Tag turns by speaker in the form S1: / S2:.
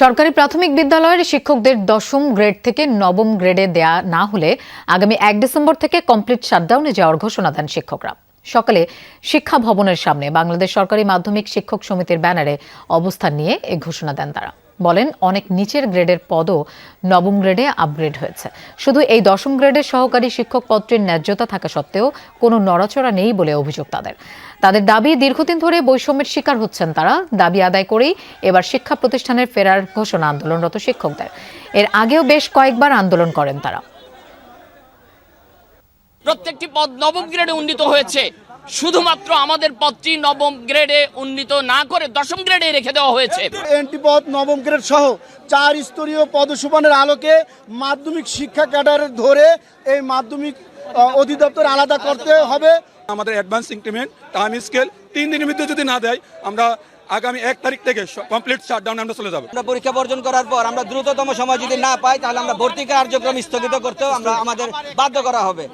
S1: সরকারি প্রাথমিক বিদ্যালয়ের শিক্ষকদের দশম গ্রেড থেকে নবম গ্রেডে দেয়া না হলে আগামী এক ডিসেম্বর থেকে কমপ্লিট শাটডাউনে যাওয়ার ঘোষণা দেন শিক্ষকরা। সকালে শিক্ষা ভবনের সামনে বাংলাদেশ সরকারি মাধ্যমিক শিক্ষক সমিতির ব্যানারে অবস্থান নিয়ে এ ঘোষণা দেন তারা। বলেন, অনেক নিচের গ্রেডের পদও নবম গ্রেডে আপগ্রেড হয়েছে। শুধু এই দশম গ্রেডের সহকারী শিক্ষক পদটির ন্যায্যতা থাকা সত্ত্বেও কোনো নড়াচড়া নেই বলে অভিযোগ তাদের। তাদের দাবি, দীর্ঘদিন ধরে বৈষম্যের শিকার হচ্ছেন তারা। দাবি আদায় করেই এবার শিক্ষা প্রতিষ্ঠানের ফেরার ঘোষণা আন্দোলনরত শিক্ষকদের। এর আগেও বেশ কয়েকবার আন্দোলন করেন তারা।
S2: প্রত্যেকটি পদ নবম গ্রেডে উন্নীত হয়েছে। শুধুমাত্র আমাদের পদটি নবম গ্রেডে উন্নীত না করে দশম গ্রেডে রেখে দেওয়া হয়েছে।
S3: এনটি পদ নবম গ্রেড সহ চার স্তরীয় পদসুপানের আলোকে মাধ্যমিক শিক্ষা ক্যাডার ধরে এই মাধ্যমিক অধিদপ্তর আলাদা করতে হবে।
S4: আমাদের অ্যাডভান্স ইনক্রিমেন্ট টাইম স্কেল তিন দিনের মধ্যে যদি না দেয় আমরা আগামী এক তারিখ থেকে কমপ্লিট শাটডাউন আমরা চলে যাব।
S5: আমরা পরীক্ষা বর্জন করার পর আমরা দ্রুততম সময় যদি না পাই তাহলে আমরা ভর্তি কার্যক্রম স্থগিত করতেও আমরা আমাদের বাধ্য করা হবে।